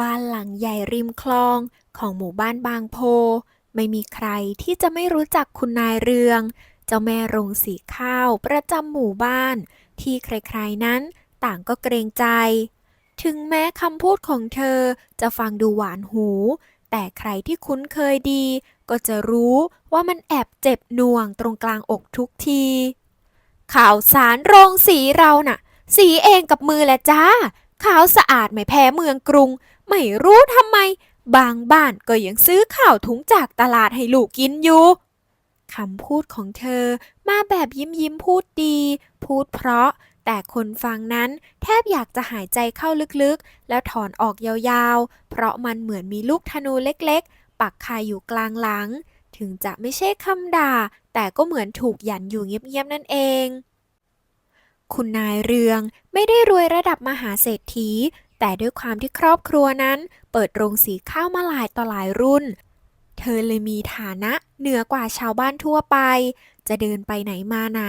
บ้านหลังใหญ่ริมคลองของหมู่บ้านบางโพ ไม่มีใครที่จะไม่รู้จักคุณนายเรือง เจ้าแม่โรงสีข้าวประจำหมู่บ้าน ที่ใครๆนั้นต่างก็เกรงใจ ถึงแม้คำพูดของเธอจะฟังดูหวานหู แต่ใครที่คุ้นเคยดี ก็จะรู้ว่ามันแอบเจ็บหน่วงตรงกลางอกทุกที ข่าวสารโรงสีเราน่ะ สีเองกับมือแหละจ้าขาวสะอาดไม่แพ้เมืองกรุง ไม่รู้ทำไม บางบ้านก็ยังซื้อข้าวถุงจากตลาดให้ลูกกินอยู่คำพูดของเธอมาแบบยิ้มยิ้มพูดดี พูดเพราะ แต่คนฟังนั้นแทบอยากจะหายใจเข้าลึกๆ แล้วถอนออกยาวๆ เพราะมันเหมือนมีลูกธนูเล็กๆ ปักคาอยู่กลางหลัง ถึงจะไม่ใช่คำด่า แต่ก็เหมือนถูกหยันอยู่เงียบๆนั่นเอง คุณนายเรืองไม่ได้รวยระดับมหาเศรษฐี แต่ด้วยความที่ครอบครัวนั้น เปิดโรงสีข้าวมาหลายต่อหลายรุ่น เธอเลยมีฐานะเหนือกว่าชาวบ้านทั่วไป จะเดินไปไหนมาไหน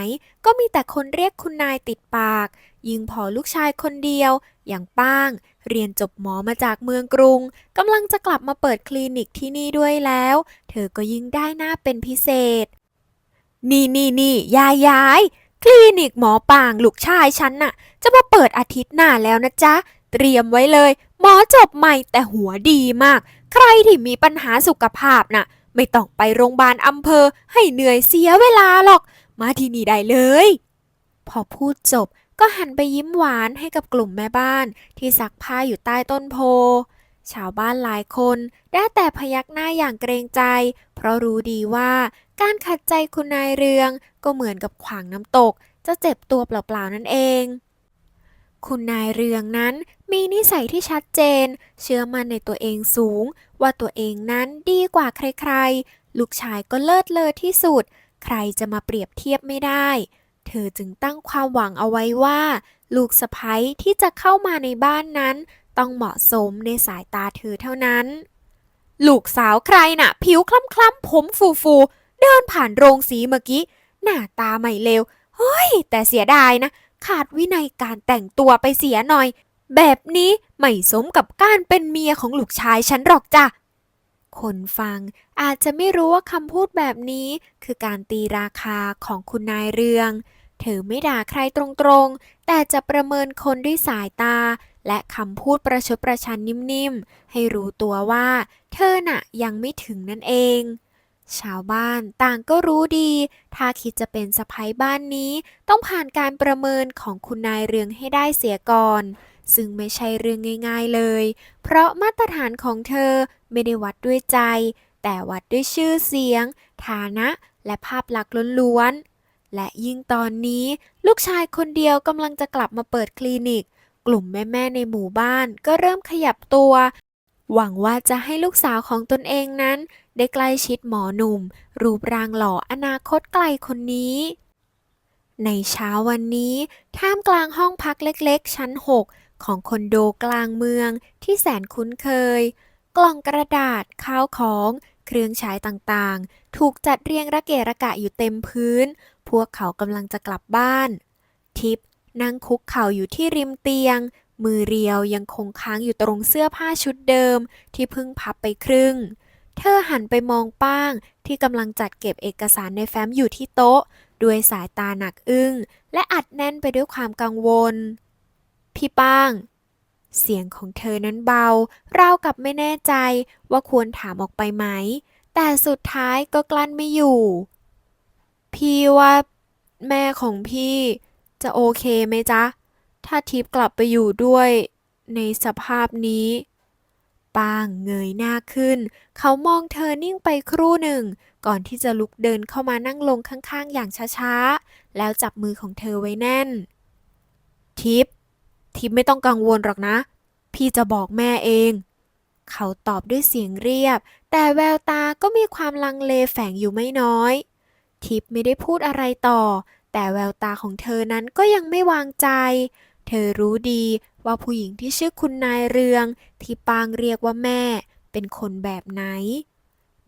ก็มีแต่คนเรียกคุณนายติดปาก ยิ่งพอลูกชายคนเดียว อย่างป้าง เรียนจบหมอมาจากเมืองกรุงกำลังจะกลับมาเปิดคลินิกที่นี่ด้วยแล้ว เธอก็ยิ่งได้หน้าเป็นพิเศษ นี่นี่นี่ยายยายคลินิกหมอป่างลูกชายฉันน่ะ จะมาเปิดอาทิตย์หน้าแล้วนะจ๊ะ เตรียมไว้เลย หมอจบใหม่แต่หัวดีมาก ใครที่มีปัญหาสุขภาพน่ะ ไม่ต้องไปโรงพยาบาลอำเภอให้เหนื่อยเสียเวลาหรอก มาที่นี่ได้เลย พอพูดจบก็หันไปยิ้มหวานให้กับกลุ่มแม่บ้าน ที่ซักผ้าอยู่ใต้ต้นโพ ชาวบ้านหลายคนได้แต่พยักหน้าอย่างเกรงใจ เพราะรู้ดีว่าการขัดใจคุณนายเรืองก็เหมือนกับขวางน้ำตก จะเจ็บตัวเปล่าๆนั่นเอง คุณนายเรืองนั้นมีนิสัยที่ชัดเจน เชื่อมั่นในตัวเองสูง ว่าตัวเองนั้นดีกว่าใครๆ ลูกชายก็เลิศเลอที่สุด ใครจะมาเปรียบเทียบไม่ได้ เธอจึงตั้งความหวังเอาไว้ว่า ลูกสะใภ้ที่จะเข้ามาในบ้านนั้น ต้องเหมาะสมในสายตาเธอเท่านั้น ลูกสาวใครน่ะ ผิวคล้ำๆผมฟูๆเดินผ่านโรงสีเมื่อกี้ หน้าตาไม่เลวเฮ้ย แต่เสียดายนะ ขาดวินัยการแต่งตัวไปเสียหน่อย แบบนี้ไม่สมกับการเป็นเมียของลูกชายฉันหรอกจ้ะ คนฟังอาจจะไม่รู้ว่าคำพูดแบบนี้คือการตีราคาของคุณนายเรือง เธอไม่ด่าใครตรงๆ แต่จะประเมินคนด้วยสายตา และคำพูดประชดประชันนิ่มๆ ให้รู้ตัวว่า เธอน่ะยังไม่ถึงนั่นเอง ชาวบ้านต่างก็รู้ดี ถ้าคิดจะเป็นสะพ้ายบ้านนี้ ต้องผ่านการประเมินของคุณนายเรืองให้ได้เสียก่อน ซึ่งไม่ใช่เรื่องง่าย ๆเลย เพราะมาตรฐานของเธอไม่ได้วัดด้วยใจ แต่วัดด้วยชื่อเสียง ฐานะ และภาพลักษณ์ล้วนๆ และยิ่งตอนนี้ลูกชายคนเดียวกำลังจะกลับมาเปิดคลินิก กลุ่มแม่ๆในหมู่บ้านก็เริ่มขยับตัว หวังว่าจะให้ลูกสาวของตนเองนั้น ได้ใกล้ชิดหมอหนุ่ม รูปร่างหล่ออนาคตไกลคนนี้ ในเช้าวันนี้ ท่ามกลางห้องพักเล็กๆ ชั้น 6 ของคอนโดกลางเมืองที่แสนคุ้นเคย กล่องกระดาษข้าวของ เครื่องใช้ต่างๆ ถูกจัดเรียงระเกะระกะอยู่เต็มพื้น พวกเขากำลังจะกลับบ้าน ทิปนั่งคุกเข่าอยู่ที่ริมเตียง มือเรียวยังคงค้างอยู่ตรงเสื้อผ้าชุดเดิมที่เพิ่งพับไปครึ่ง เธอหันไปมองป้าง ที่กำลังจัดเก็บเอกสารในแฟ้มอยู่ที่โต๊ะ ด้วยสายตาหนักอึ้ง และอัดแน่นไปด้วยความกังวล พี่ป้าง เสียงของเธอนั้นเบา ราวกับไม่แน่ใจว่าควรถามออกไปไหม แต่สุดท้ายก็กลั้นไม่อยู่ พี่ว่า แม่ของพี่จะโอเคไหมจ๊ะ ถ้าทิพย์กลับไปอยู่ด้วย ในสภาพนี้ ปางเงยหน้าขึ้น เขามองเธอนิ่งไปครู่หนึ่ง ก่อนที่จะลุกเดินเข้ามานั่งลงข้างๆ อย่างช้าๆ แล้วจับมือของเธอไว้แน่น ทิพย์ทิพย์ไม่ต้องกังวลหรอกนะ พี่จะบอกแม่เอง เขาตอบด้วยเสียงเรียบ แต่แววตาก็มีความลังเลแฝงอยู่ไม่น้อย ทิพย์ไม่ได้พูดอะไรต่อ แต่แววตาของเธอนั้นก็ยังไม่วางใจ เธอรู้ดี ว่าผู้หญิงที่ชื่อคุณนายเรือง ที่ปางเรียกว่าแม่ เป็นคนแบบไหน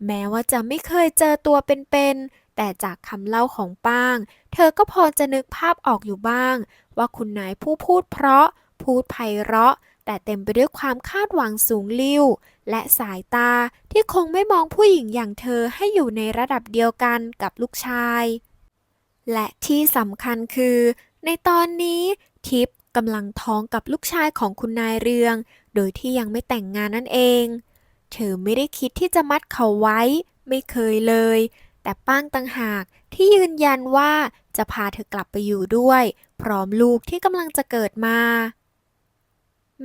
แม้ว่าจะไม่เคยเจอตัวเป็นๆแต่จากคำเล่าของปาง เธอก็พอจะนึกภาพออกอยู่บ้าง ว่าคุณนายผู้พูดเพราะ พูดไพเราะ แต่เต็มไปด้วยความคาดหวังสูงลิ่วและสายตาที่คงไม่มองผู้หญิงอย่างเธอให้อยู่ในระดับเดียวกันกับลูกชาย และที่สำคัญคือ ในตอนนี้ทิพ กำลังท้องกับลูกชายของคุณนายเรือง โดยที่ยังไม่แต่งงานนั่นเอง เธอไม่ได้คิดที่จะมัดเขาไว้ ไม่เคยเลย แต่ป้างตังหากที่ยืนยันว่าจะพาเธอกลับไปอยู่ด้วย พร้อมลูกที่กำลังจะเกิดมา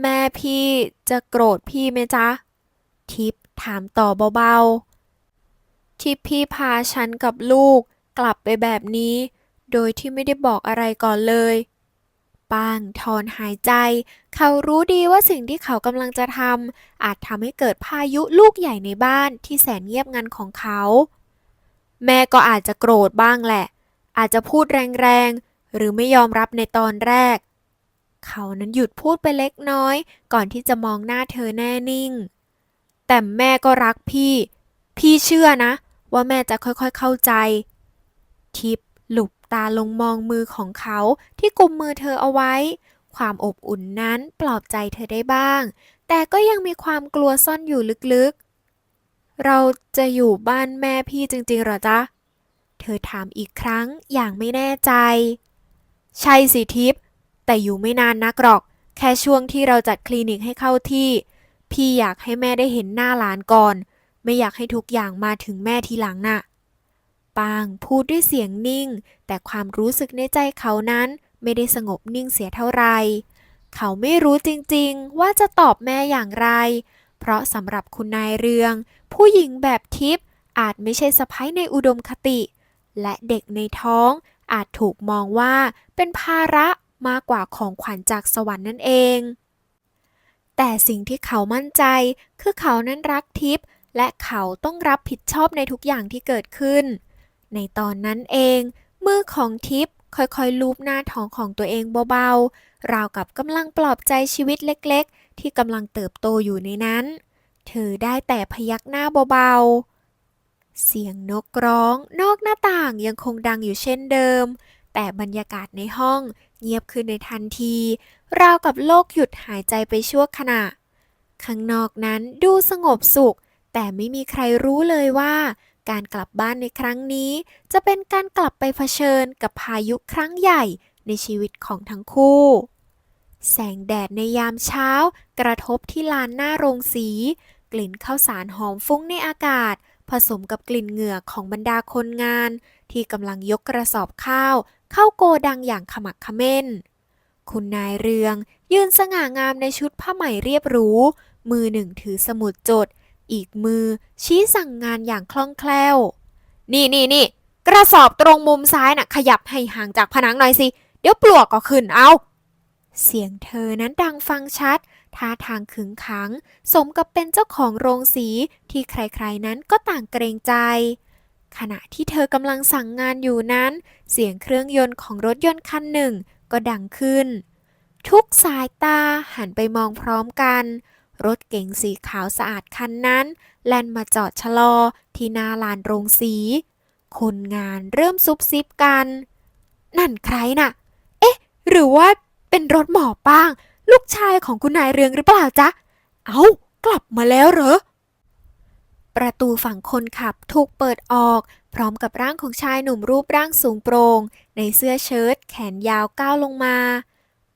แม่พี่จะโกรธพี่ไหมจ๊ะ ทิพถามต่อเบาๆ ที่พี่พาฉันกับลูกกลับไปแบบนี้ โดยที่ไม่ได้บอกอะไรก่อนเลย ป้าง ถอนหายใจ เขารู้ดีว่าสิ่งที่เขากำลังจะทำอาจทำให้เกิดพายุลูกใหญ่ในบ้านที่แสนเงียบงันของเขา แม่ก็อาจจะโกรธบ้างแหละ อาจจะพูดแรงๆ หรือไม่ยอมรับในตอนแรก เขานั้นหยุดพูดไปเล็กน้อย ก่อนที่จะมองหน้าเธอแน่นิ่ง แต่แม่ก็รักพี่ พี่เชื่อนะ ว่าแม่จะค่อยๆเข้าใจ ทิพ ตาลงมองมือของเขาที่กุมมือเธอเอาไว้ ความอบอุ่นนั้นปลอบใจเธอได้บ้าง แต่ก็ยังมีความกลัวซ่อนอยู่ลึกๆ เราจะอยู่บ้านแม่พี่จริงๆหรอจ๊ะ เธอถามอีกครั้งอย่างไม่แน่ใจ ใช่สิทิพย์แต่อยู่ไม่นานนักหรอก แค่ช่วงที่เราจัดคลินิกให้เข้าที่ พี่อยากให้แม่ได้เห็นหน้าหลานก่อน ไม่อยากให้ทุกอย่างมาถึงแม่ทีหลังน่ะ ปางพูดด้วยเสียงนิ่ง แต่ความรู้สึกในใจเขานั้นไม่ได้สงบนิ่งเสียเท่าไหรเขาไม่รู้จริงๆ ว่าจะตอบแม่อย่างไร เพราะสำหรับคุณนายเรือง ผู้หญิงแบบทิพย์อาจไม่ใช่สะพ้ยในอุดมคติ และเด็กในท้องอาจถูกมองว่าเป็นภาระมากกว่าของขวัญจากสวรรค์นั่นเอง แต่สิ่งที่เขามั่นใจคือเขานั้นรักทิพย์และเขาต้องรับผิดชอบในทุกอย่างที่เกิดขึ้น ในตอนนั้นเอง มือของทิพย์ค่อยๆลูบหน้าท้องของตัวเองเบาๆ ราวกับกำลังปลอบใจชีวิตเล็กๆ ที่กำลังเติบโตอยู่ในนั้น เธอได้แต่พยักหน้าเบาๆ เสียงนกร้อง นอกหน้าต่างยังคงดังอยู่เช่นเดิม แต่บรรยากาศในห้องเงียบขึ้นในทันที ราวกับโลกหยุดหายใจไปชั่วขณะ ข้างนอกนั้นดูสงบสุข แต่ไม่มีใครรู้เลยว่า การกลับบ้านในครั้งนี้ จะเป็นการกลับไปเผชิญกับพายุครั้งใหญ่ในชีวิตของทั้งคู่ แสงแดดในยามเช้า กระทบที่ลานหน้าโรงสี กลิ่นข้าวสารหอมฟุ้งในอากาศ ผสมกับกลิ่นเหงื่อของบรรดาคนงาน ที่กำลังยกกระสอบข้าว เข้าโกดังอย่างขมักขม้น คุณนายเรือง ยืนสง่างามในชุดผ้าไหมเรียบหรู มือหนึ่งถือสมุดจด อีกมือชี้สั่งงานอย่างคล่องแคล่ว นี่นี่นี่กระสอบตรงมุมซ้ายน่ะ ขยับให้ห่างจากผนังหน่อยสิ เดี๋ยวปลวกก็ขึ้นเอา เสียงเธอนั้นดังฟังชัด ท่าทางขึงขัง สมกับเป็นเจ้าของโรงสีที่ใครๆนั้นก็ต่างเกรงใจ ขณะที่เธอกำลังสั่งงานอยู่นั้น เสียงเครื่องยนต์ของรถยนต์คันหนึ่งก็ดังขึ้น ทุกสายตาหันไปมองพร้อมกัน รถเก๋งสีขาวสะอาดคันนั้น แล่นมาจอดชะลอที่หน้าลานโรงสี คนงานเริ่มซุบซิบกัน นั่นใครน่ะ เอ๊ะ หรือว่าเป็นรถหมอป้าง ลูกชายของคุณนายเรืองหรือเปล่าจ๊ะ เอ้ากลับมาแล้วเหรอ ประตูฝั่งคนขับถูกเปิดออก พร้อมกับร่างของชายหนุ่มรูปร่างสูงโปร่งในเสื้อเชิ้ตแขนยาวก้าวลงมา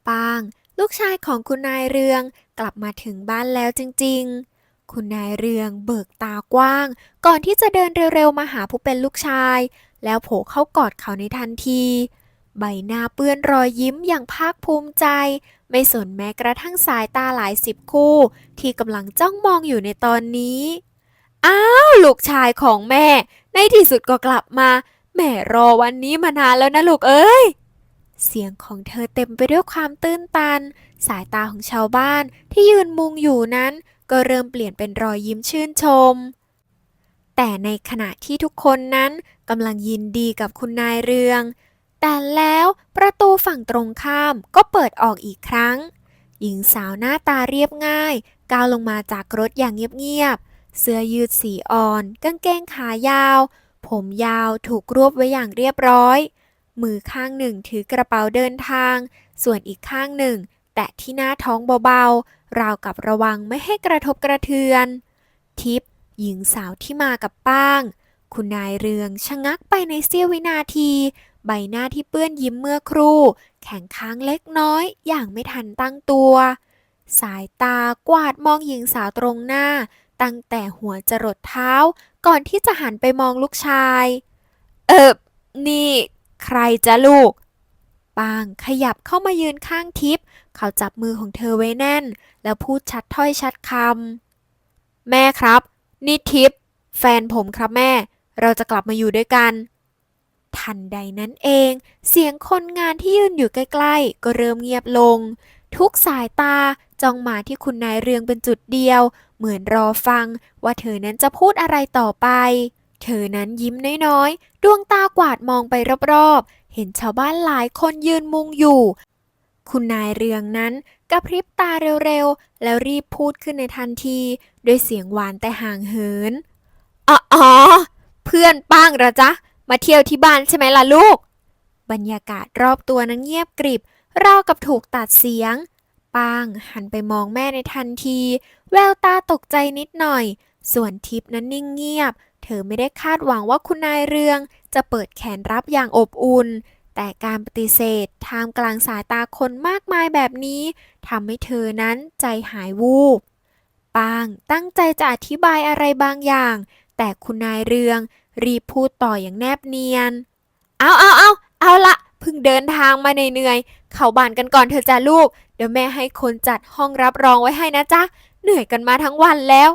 ปาง ลูกชายของคุณนายเรือง กลับมาถึงบ้านแล้วจริงๆ คุณนายเรืองเบิกตากว้าง ก่อนที่จะเดินเร็วๆ มาหาผู้เป็นลูกชาย แล้วโผล่เข้ากอดเขาในทันที ใบหน้าเปื้อนรอยยิ้มอย่างภาคภูมิใจ ไม่สนแม้กระทั่งสายตาหลายสิบคู่ ที่กำลังจ้องมองอยู่ในตอนนี้ อ้าว ลูกชายของแม่ ในที่สุดก็กลับมา แม่รอวันนี้มานานแล้วนะลูกเอ้ย เสียงของเธอเต็มไปด้วยความตื้นตัน สายตาของชาวบ้านที่ยืนมุงอยู่นั้น ก็เริ่มเปลี่ยนเป็นรอยยิ้มชื่นชม แต่ในขณะที่ทุกคนนั้นกำลังยินดีกับคุณนายเรือง แต่แล้วประตูฝั่งตรงข้ามก็เปิดออกอีกครั้ง หญิงสาวหน้าตาเรียบง่ายก้าวลงมาจากรถอย่างเงียบๆ เสื้อยืดสีอ่อน กางเกงขายาว ผมยาวถูกรวบไว้อย่างเรียบร้อย มือข้างหนึ่งถือกระเป๋าเดินทาง ส่วนอีกข้างหนึ่ง แตะที่หน้าท้องเบาๆ ราวกับระวังไม่ให้กระทบกระเทือน ทิพย์หญิงสาวที่มากับป้าง คุณนายเรืองชะงักไปในเสี้ยววินาที ใบหน้าที่เปื้อนยิ้มเมื่อครู่ แข็งค้างเล็กน้อยอย่างไม่ทันตั้งตัว สายตากวาดมองหญิงสาวตรงหน้า ตั้งแต่หัวจรดเท้า ก่อนที่จะหันไปมองลูกชาย เออนี่ ใครจะลูก ปางขยับเข้ามายืนข้างทิพย์เขาจับมือของเธอไว้แน่น แล้วพูดชัดถ้อยชัดคำแม่ครับ นี่ทิพย์แฟนผมครับแม่ เราจะกลับมาอยู่ด้วยกัน ทันใดนั้นเอง เสียงคนงานที่ยืนอยู่ใกล้ๆ ก็เริ่มเงียบลง ทุกสายตาจ้องมาที่คุณนายเรืองเป็นจุดเดียว เหมือนรอฟังว่าเธอนั้นจะพูดอะไรต่อไป เธอนั้นยิ้มน้อยๆ ดวงตากวาดมองไปรอบๆ เห็นชาวบ้านหลายคนยืนมุงอยู่ คุณนายเรืองนั้นกระพริบตาเร็วๆ แล้วรีบพูดขึ้นในทันที ด้วยเสียงหวานแต่ห่างเหินอ๋อเพื่อนป้างเหรอจ๊ะ มาเที่ยวที่บ้านใช่ไหมล่ะลูก บรรยากาศรอบตัวนั้นเงียบกริบราวกับถูกตัดเสียง ป้างหันไปมองแม่ในทันที แววตาตกใจนิดหน่อย ส่วนทิพนั้นนิ่งเงียบ เธอไม่ได้คาดหวังว่าคุณนายเรือง จะเปิดแขนรับอย่างอบอุ่น แต่การปฏิเสธท่ามกลางสายตาคนมากมายแบบนี้ทำให้เธอนั้นใจหายวูบปางตั้งใจจะอธิบายอะไรบางอย่าง แต่คุณนายเรืองรีบพูดต่ออย่างแนบเนียน เอาเอาเอาเอาละเพิ่งเดินทางมาเหนื่อยๆเข้าบ้านกันก่อนเถอจ้ะลูก เดี๋ยวแม่ให้คนจัดห้องรับรองไว้ให้นะจ๊ะ เหนื่อยกันมาทั้งวันแล้ว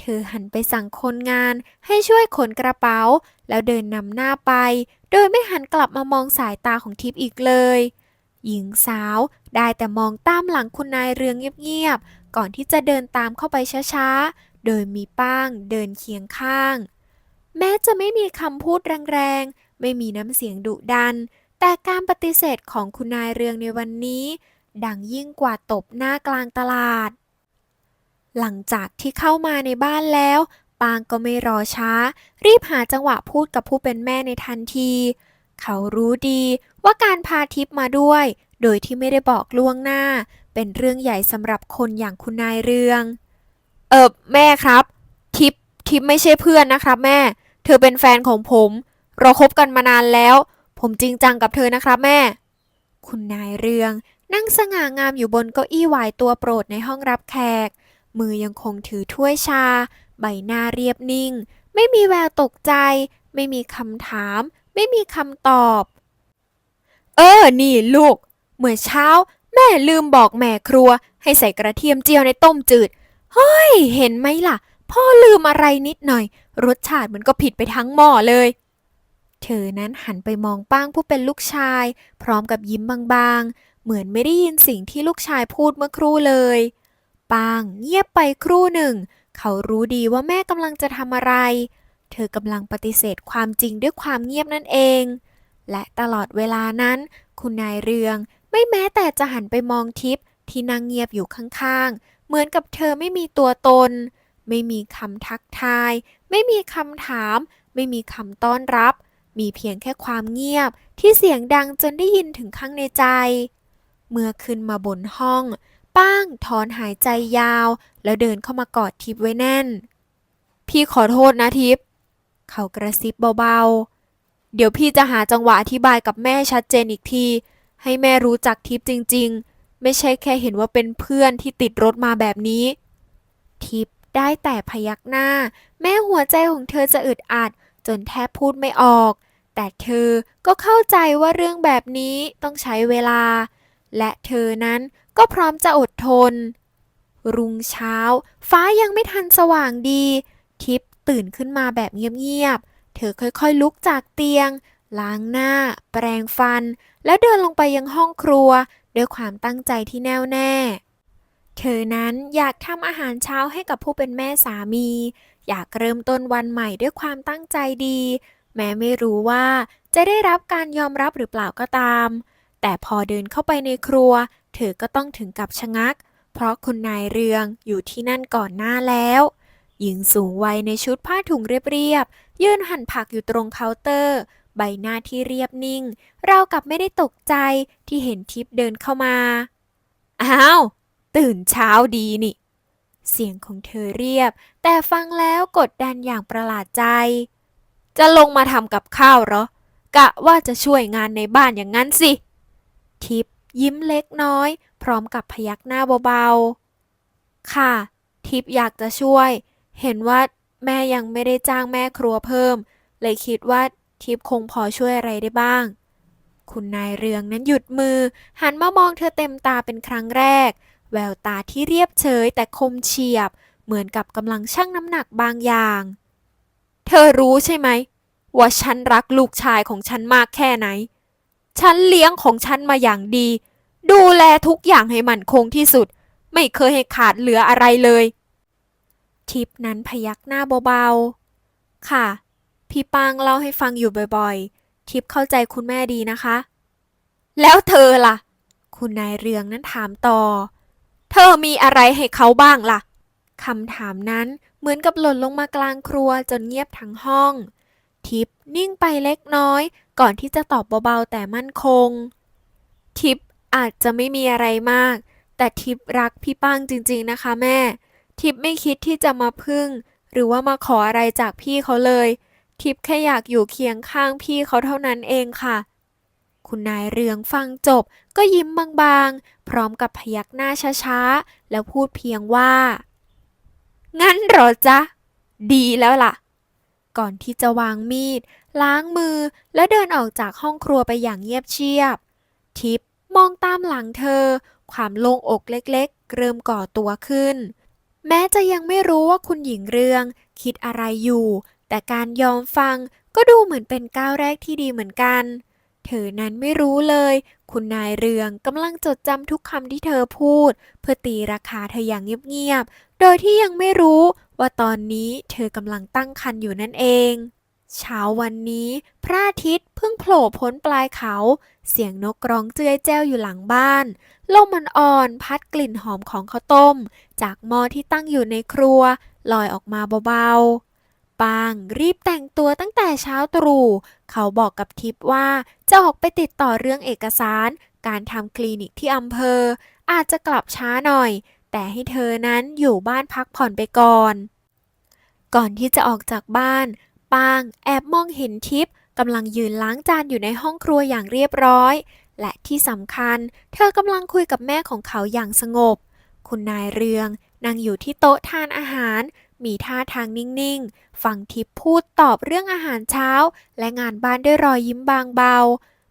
เธอหันไปสั่งคนงานให้ช่วยขนกระเป๋า แล้วเดินนำหน้าไป โดยไม่หันกลับมามองสายตาของทิพย์อีกเลย หญิงสาวได้แต่มองตามหลังคุณนายเรืองเงียบๆ ก่อนที่จะเดินตามเข้าไปช้าๆ โดยมีป้างเดินเคียงข้าง แม้จะไม่มีคำพูดแรงๆ ไม่มีน้ำเสียงดุดัน แต่การปฏิเสธของคุณนายเรืองในวันนี้ ดังยิ่งกว่าตบหน้ากลางตลาด หลังจากที่เข้ามาในบ้านแล้ว ปางก็ไม่รอช้า รีบหาจังหวะพูดกับผู้เป็นแม่ในทันที เขารู้ดีว่าการพาทิพมาด้วย โดยที่ไม่ได้บอกล่วงหน้า เป็นเรื่องใหญ่สำหรับคนอย่างคุณนายเรือง เออแม่ครับ ทิพทิพไม่ใช่เพื่อนนะครับ แม่ เธอเป็นแฟนของผม เราคบกันมานานแล้ว ผมจริงจังกับเธอนะครับแม่ คุณนายเรืองนั่งสง่างามอยู่บนเก้าอี้หวายตัวโปรดในห้องรับแขก มือยังคงถือถ้วยชา ใบหน้าเรียบนิ่ง ไม่มีแววตกใจ ไม่มีคำถาม ไม่มีคำตอบ เออ นี่ลูก เมื่อเช้า แม่ลืมบอกแม่ครัว ให้ใส่กระเทียมเจียวในต้มจืด เฮ้ย เห็นไหมล่ะ พ่อลืมอะไรนิดหน่อย รสชาติมันก็ผิดไปทั้งหม้อเลย เธอนั้นหันไปมองป้างผู้เป็นลูกชาย พร้อมกับยิ้มบางๆ เหมือนไม่ได้ยินสิ่งที่ลูกชายพูดเมื่อครู่เลย ปางเงียบไปครู่หนึ่ง เขารู้ดีว่าแม่กำลังจะทำอะไร เธอกำลังปฏิเสธความจริงด้วยความเงียบนั่นเอง และตลอดเวลานั้น คุณนายเรืองไม่แม้แต่จะหันไปมองทิพย์ที่นั่งเงียบอยู่ข้างๆ เหมือนกับเธอไม่มีตัวตน ไม่มีคำทักทาย ไม่มีคำถาม ไม่มีคำต้อนรับ มีเพียงแค่ความเงียบที่เสียงดังจนได้ยินถึงข้างในใจ เมื่อขึ้นมาบนห้อง ป้างถอนหายใจยาว แล้วเดินเข้ามากอดทิพย์ไว้แน่น พี่ขอโทษนะทิพย์เขากระซิบเบาๆ เดี๋ยวพี่จะหาจังหวะอธิบายกับแม่ชัดเจนอีกที ให้แม่รู้จักทิพย์จริง ๆ ไม่ใช่แค่เห็นว่าเป็นเพื่อนที่ติดรถมาแบบนี้ ทิพย์ได้แต่พยักหน้า แม้หัวใจของเธอจะอึดอัด จนแทบพูดไม่ออก แต่เธอก็เข้าใจว่าเรื่องแบบนี้ต้องใช้เวลา และเธอนั้น ก็พร้อมจะอดทน รุ่งเช้า ฟ้ายังไม่ทันสว่างดี ทิพตื่นขึ้นมาแบบเงียบๆ เธอค่อยๆลุกจากเตียง ล้างหน้า แปรงฟัน แล้วเดินลงไปยังห้องครัว ด้วยความตั้งใจที่แน่วแน่ เธอนั้นอยากทำอาหารเช้าให้กับผู้เป็นแม่สามี อยากเริ่มต้นวันใหม่ด้วยความตั้งใจดี แม้ไม่รู้ว่าจะได้รับการยอมรับหรือเปล่าก็ตาม แต่พอเดินเข้าไปในครัว เธอก็ต้องถึงกับชะงัก เพราะคุณนายเรืองอยู่ที่นั่นก่อนหน้าแล้ว หญิงสูงวัยในชุดผ้าถุงเรียบๆยืนหั่นผักอยู่ตรงเคาน์เตอร์ ใบหน้าที่เรียบนิ่ง เรากับไม่ได้ตกใจที่เห็นทิพย์เดินเข้ามา อ้าว ตื่นเช้าดีนี่ เสียงของเธอเรียบ แต่ฟังแล้วกดดันอย่างประหลาดใจ จะลงมาทำกับข้าวเหรอ กะว่าจะช่วยงานในบ้านอย่างนั้นสิ ทิพ ยิ้มเล็กน้อย พร้อมกับพยักหน้าเบาๆ ค่ะ ทิพย์อยากจะช่วย เห็นว่าแม่ยังไม่ได้จ้างแม่ครัวเพิ่ม เลยคิดว่าทิพย์คงพอช่วยอะไรได้บ้าง คุณนายเรืองนั้นหยุดมือ หันมามองเธอเต็มตาเป็นครั้งแรก แววตาที่เรียบเฉยแต่คมเฉียบ เหมือนกับกำลังชั่งน้ำหนักบางอย่าง เธอรู้ใช่ไหมว่าฉันรักลูกชายของฉันมากแค่ไหน ฉันเลี้ยงของฉันมาอย่างดี ดูแลทุกอย่างให้มันคงที่สุด ไม่เคยให้ขาดเหลืออะไรเลย ทิปนั้นพยักหน้าเบาๆ ค่ะ พี่ปังเล่าให้ฟังอยู่บ่อยๆ ทิปเข้าใจคุณแม่ดีนะคะ แล้วเธอล่ะ คุณนายเรืองนั้นถามต่อ เธอมีอะไรให้เขาบ้างล่ะคำถามนั้นเหมือนกับหล่นลงมากลางครัวจนเงียบทั้งห้อง ทิปนิ่งไปเล็กน้อย ก่อนที่จะตอบเบาๆแต่มั่นคง ทิปอาจจะไม่มีอะไรมาก แต่ทิปรักพี่ป้างจริงๆนะคะแม่ ทิปไม่คิดที่จะมาพึ่ง หรือว่ามาขออะไรจากพี่เขาเลย ทิปแค่อยากอยู่เคียงข้างพี่เขาเท่านั้นเองค่ะ คุณนายเรืองฟังจบก็ยิ้มบางๆ พร้อมกับพยักหน้าช้าๆ แล้วพูดเพียงว่า งั้นหรอจ๊ะ ดีแล้วล่ะ ก่อนที่จะวางมีด ล้างมือ และเดินออกจากห้องครัวไปอย่างเงียบเชียบ ทิปมองตามหลังเธอ ความโล่งอกเล็กๆ เริ่มก่อตัวขึ้น แม้จะยังไม่รู้ว่าคุณหญิงเรือง คิดอะไรอยู่ แต่การยอมฟังก็ดูเหมือนเป็นก้าวแรกที่ดีเหมือนกัน เธอนั้นไม่รู้เลย คุณนายเรืองกำลังจดจำทุกคำที่เธอพูด เพื่อตีราคาเธออย่างเงียบๆ โดยที่ยังไม่รู้ ว่าตอนนี้เธอกำลังตั้งครรภ์อยู่นั่นเอง เช้าวันนี้ พระอาทิตย์เพิ่งโผล่พ้นปลายเขา เสียงนกร้องเจื้อยแจ้วอยู่หลังบ้าน ลมมันอ่อนพัดกลิ่นหอมของข้าวต้ม จากหม้อที่ตั้งอยู่ในครัว ลอยออกมาเบาๆ ปางรีบแต่งตัวตั้งแต่เช้าตรู่ เขาบอกกับทิพย์ว่าจะออกไปติดต่อเรื่องเอกสาร การทำคลินิกที่อำเภอ อาจจะกลับช้าหน่อยแต่ให้เธอนั้นอยู่บ้านพักผ่อนไปก่อน ก่อนที่จะออกจากบ้าน ปางแอบมองเห็นทิพย์กำลังยืนล้างจานอยู่ในห้องครัวอย่างเรียบร้อย และที่สำคัญ เธอกำลังคุยกับแม่ของเขาอย่างสงบ คุณนายเรืองนั่งอยู่ที่โต๊ะทานอาหาร มีท่าทางนิ่งๆ ฟังทิพย์พูดตอบเรื่องอาหารเช้า และงานบ้านด้วยรอยยิ้มบางเบา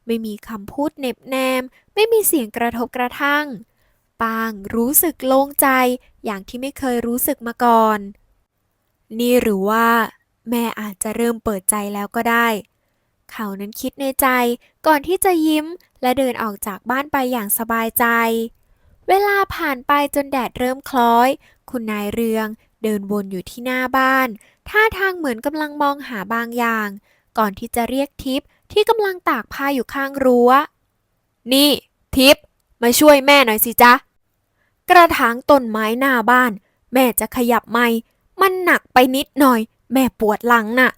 ไม่มีคำพูดเน็บแนม ไม่มีเสียงกระทบกระทั่ง ปางรู้สึกโล่งใจอย่างที่ไม่เคยรู้สึกมาก่อน นี่หรือว่า แม่อาจจะเริ่มเปิดใจแล้วก็ได้ เขานั้นคิดในใจก่อนที่จะยิ้มและเดินออกจากบ้านไปอย่างสบายใจ เวลาผ่านไปจนแดดเริ่มคล้อย คุณนายเรืองเดินวนอยู่ที่หน้าบ้าน ท่าทางเหมือนกำลังมองหาบางอย่าง ก่อนที่จะเรียกทิพย์ที่กำลังตากผ้าอยู่ข้างรั้ว นี่ทิพย์มาช่วยแม่หน่อยสิจ๊ะ กระถางต้นไม้หน้าบ้าน แม่จะขยับไหม มันหนักไปนิดหน่อย แม่ปวดหลังน่ะ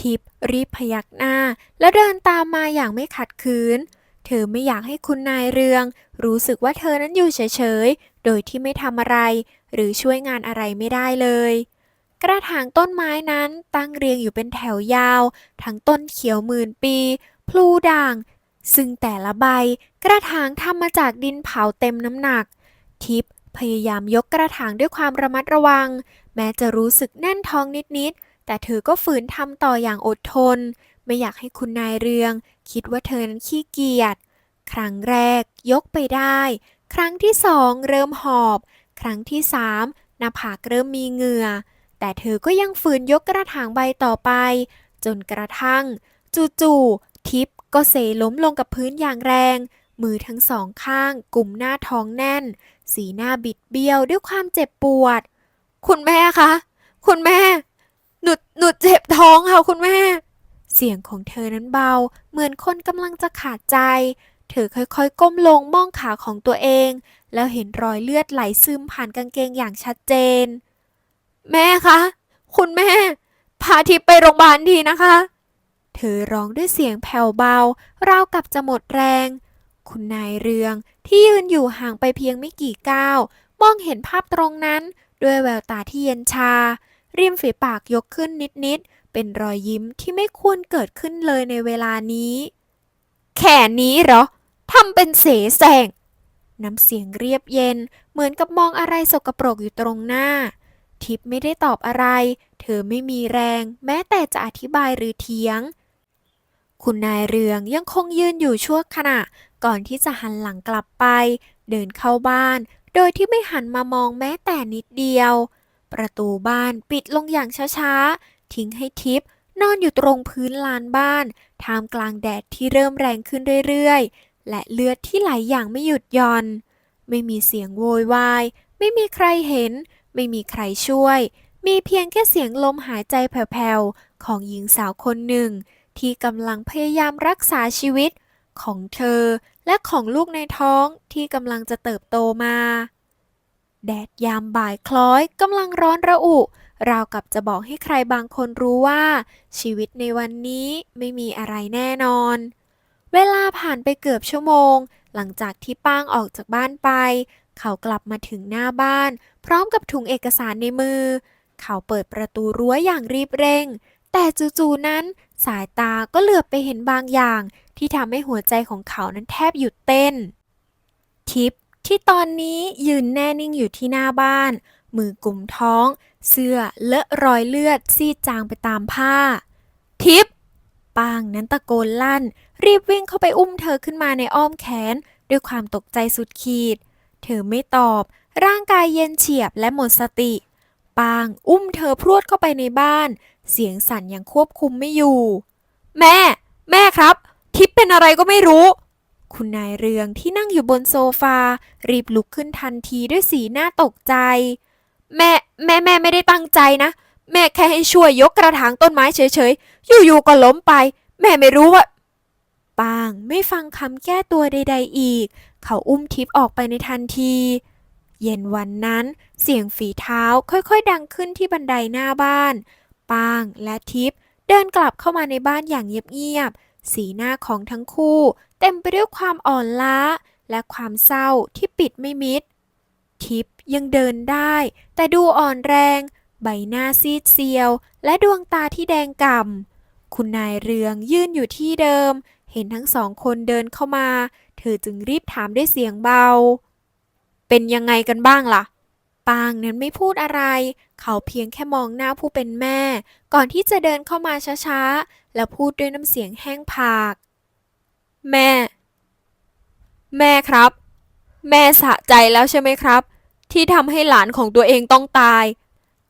ทิพรีบพยักหน้า แล้วเดินตามมาอย่างไม่ขัดขืน เธอไม่อยากให้คุณนายเรือง รู้สึกว่าเธอนั้นอยู่เฉยๆ โดยที่ไม่ทำอะไร หรือช่วยงานอะไรไม่ได้เลย กระถางต้นไม้นั้นตั้งเรียงอยู่เป็นแถวยาว ทั้งต้นเขียวหมื่นปี พลูด่าง ซึ่งแต่ละใบ กระถางทำมาจากดินเผาเต็มน้ำหนัก ทิพพยายามยกกระถางด้วยความระมัดระวัง ม้จะรู้สึกแน่นท้องนิดๆ แต่เธอก็ฝืนทำต่ออย่างอดทน ไม่อยากให้คุณนายเรือง คิดว่าเธอนั้นขี้เกียจ ครั้งแรก ยกไปได้ ครั้งที่สองเริ่มหอบ ครั้งที่สามหน้าผากเริ่มมีเหงื่อ แต่เธอก็ยังฝืนยกกระถางใบต่อไป จนกระทั่ง จู่ๆทิพก็เซล้มลงกับพื้นอย่างแรง มือทั้งสองข้างกลุ่มหน้าท้องแน่น สีหน้าบิดเบี้ยวด้วยความเจ็บปวด คุณแม่คะ คุณแม่ หนูหนูเจ็บท้องค่ะคุณแม่ เสียงของเธอนั้นเบา เหมือนคนกำลังจะขาดใจ เธอค่อยๆ ก้มลงมองขาของตัวเอง แล้วเห็นรอยเลือดไหลซึมผ่านกางเกงอย่างชัดเจน แม่คะ คุณแม่ พาทิพไปโรงพยาบาลทีนะคะ เธอร้องด้วยเสียงแผ่วเบา ราวกับจะหมดแรง คุณนายเรืองที่ยืนอยู่ห่างไปเพียงไม่กี่ก้าว มองเห็นภาพตรงนั้น ด้วยแววตาที่เย็นชา ริมฝีปากยกขึ้นนิดๆ เป็นรอยยิ้มที่ไม่ควรเกิดขึ้นเลยในเวลานี้ แค่นี้เหรอทำเป็นเสแสร้งน้ำเสียงเรียบเย็นเหมือนกับมองอะไรสกปรกอยู่ตรงหน้า ทิพไม่ได้ตอบอะไร เธอไม่มีแรง แม้แต่จะอธิบายหรือเถียง คุณนายเรืองยังคงยืนอยู่ชั่วขณะ ก่อนที่จะหันหลังกลับไป เดินเข้าบ้าน โดยที่ไม่หันมามองแม้แต่นิดเดียว ประตูบ้านปิดลงอย่างช้าๆ ทิ้งให้ทิพนอนอยู่ตรงพื้นลานบ้าน ท่ามกลางแดดที่เริ่มแรงขึ้นเรื่อยๆ และเลือดที่ไหลอย่างไม่หยุดย่อน ไม่มีเสียงโวยวาย ไม่มีใครเห็น ไม่มีใครช่วย มีเพียงแค่เสียงลมหายใจแผ่วๆ ของหญิงสาวคนหนึ่ง ที่กำลังพยายามรักษาชีวิตของเธอ และของลูกในท้องที่กำลังจะเติบโตมา แดดยามบ่ายคล้อยกำลังร้อนระอุ ราวกับจะบอกให้ใครบางคนรู้ว่า ชีวิตในวันนี้ไม่มีอะไรแน่นอน เวลาผ่านไปเกือบชั่วโมง หลังจากที่ป้างออกจากบ้านไป เขากลับมาถึงหน้าบ้าน พร้อมกับถุงเอกสารในมือ เขาเปิดประตูรั้วอย่างรีบเร่ง แต่จู่ๆนั้นสายตาก็เหลือบไปเห็นบางอย่าง ที่ทำให้หัวใจของเขานั้นแทบหยุดเต้น ทิปที่ตอนนี้ยืนแน่นิ่งอยู่ที่หน้าบ้าน มือกลุ่มท้อง เสื้อเลอะรอยเลือดซีดจางไปตามผ้า ทิปปางนั้นตะโกนลั่น รีบวิ่งเข้าไปอุ้มเธอขึ้นมาในอ้อมแขน ด้วยความตกใจสุดขีด เธอไม่ตอบ ร่างกายเย็นเฉียบและหมดสติ ปางอุ้มเธอพรวดเข้าไปในบ้าน เสียงสั่นย่างควบคุมไม่อยู่ แม่ แม่ครับ ทิปเป็นอะไรก็ไม่รู้ คุณนายเรืองที่นั่งอยู่บนโซฟา รีบลุกขึ้นทันทีด้วยสีหน้าตกใจ แม่แม่แม่ไม่ได้ตั้งใจนะ แม่แค่ให้ช่วยยกกระถางต้นไม้เฉยๆ อยู่ๆก็ล้มไป แม่ไม่รู้ว่าปางไม่ฟังคำแก้ตัวใด ๆ อีก เขาอุ้มทิพออกไปในทันที เย็นวันนั้น เสียงฝีเท้าค่อยๆ ดังขึ้นที่บันไดหน้าบ้าน ปางและทิพเดินกลับเข้ามาในบ้านอย่างเงียบๆ สีหน้าของทั้งคู่ เต็มไปด้วยความอ่อนล้า และความเศร้าที่ปิดไม่มิด ทิพย์ยังเดินได้ แต่ดูอ่อนแรง ใบหน้าซีดเซียว และดวงตาที่แดงก่ำคุณนายเรืองยืนอยู่ที่เดิม เห็นทั้งสองคนเดินเข้ามา เธอจึงรีบถามด้วยเสียงเบา เป็นยังไงกันบ้างล่ะ ปางนั้นไม่พูดอะไร เขาเพียงแค่มองหน้าผู้เป็นแม่ ก่อนที่จะเดินเข้ามาช้าๆ แล้วพูดด้วยน้ำเสียงแห้งผาก แม่ แม่ครับ แม่สะใจแล้วใช่ไหมครับ ที่ทำให้หลานของตัวเองต้องตาย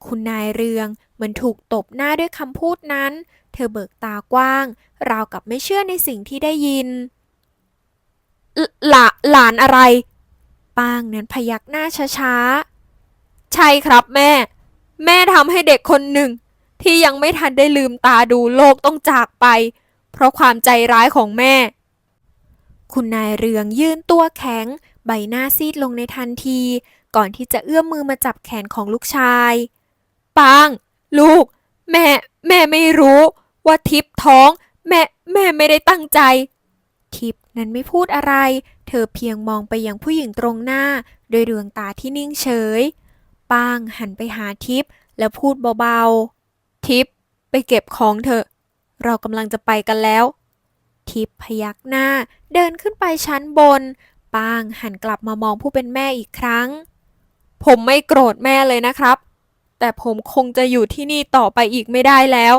คุณนายเรืองเหมือนถูกตบหน้าด้วยคำพูดนั้น เธอเบิกตากว้าง ราวกับไม่เชื่อในสิ่งที่ได้ยินหลาหลานอะไร ปางนั้นพยักหน้าช้าๆ ใช่ครับแม่ แม่ทำให้เด็กคนหนึ่ง ที่ยังไม่ทันได้ลืมตาดูโลกต้องจากไป เพราะความใจร้ายของแม่ คุณนายเรืองยืนตัวแข็ง ใบหน้าซีดลงในทันที ก่อนที่จะเอื้อมมือมาจับแขนของลูกชาย ปาง ลูก แม่ แม่ไม่รู้ ว่าทิพท้อง แม่ แม่ไม่ได้ตั้งใจ ทิพนั้นไม่พูดอะไร เธอเพียงมองไปยังผู้หญิงตรงหน้า โดยดวงตาที่นิ่งเฉย ปางหันไปหาทิพย์แล้วพูดเบาๆ ทิพย์ไปเก็บของเถอะ เรากำลังจะไปกันแล้ว ทิพย์พยักหน้าเดินขึ้นไปชั้นบน ปางหันกลับมามองผู้เป็นแม่อีกครั้ง ผมไม่โกรธแม่เลยนะครับ แต่ผมคงจะอยู่ที่นี่ต่อไปอีกไม่ได้แล้ว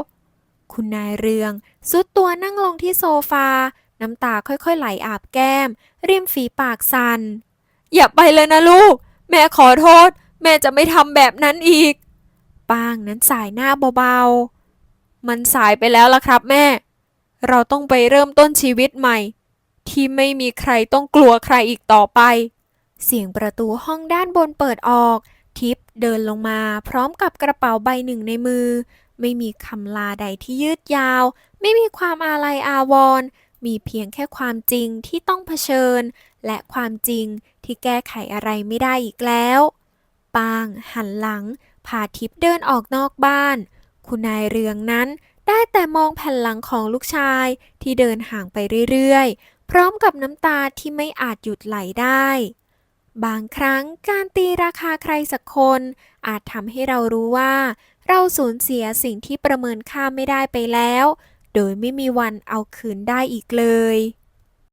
คุณนายเรืองสุดตัวนั่งลงที่โซฟา น้ำตาค่อยๆไหลอาบแก้ม ริมฝีปากสันอย่าไปเลยนะลูก แม่ขอโทษ แม่จะไม่ทำแบบนั้นอีกปางนั้นสายหน้าเบาๆ มันสายไปแล้วล่ะครับแม่ เราต้องไปเริ่มต้นชีวิตใหม่ ที่ไม่มีใครต้องกลัวใครอีกต่อไป เสียงประตูห้องด้านบนเปิดออก ทิปเดินลงมาพร้อมกับกระเป๋าใบหนึ่งในมือ ไม่มีคำลาใดที่ยืดยาว ไม่มีความอาลัยอาวรณ์มีเพียงแค่ความจริงที่ต้องเผชิญ และความจริงที่แก้ไขอะไรไม่ได้อีกแล้ว ปางหันหลังพาทิพย์เดินออกนอกบ้าน คุณนายเรืองนั้นได้แต่มองแผ่นหลังของลูกชายที่เดินห่างไปเรื่อยๆ พร้อมกับน้ำตาที่ไม่อาจหยุดไหลได้ บางครั้งการตีราคาใครสักคน อาจทำให้เรารู้ว่า เราสูญเสียสิ่งที่ประเมินค่าไม่ได้ไปแล้ว โดยไม่มีวันเอาคืนได้อีกเลย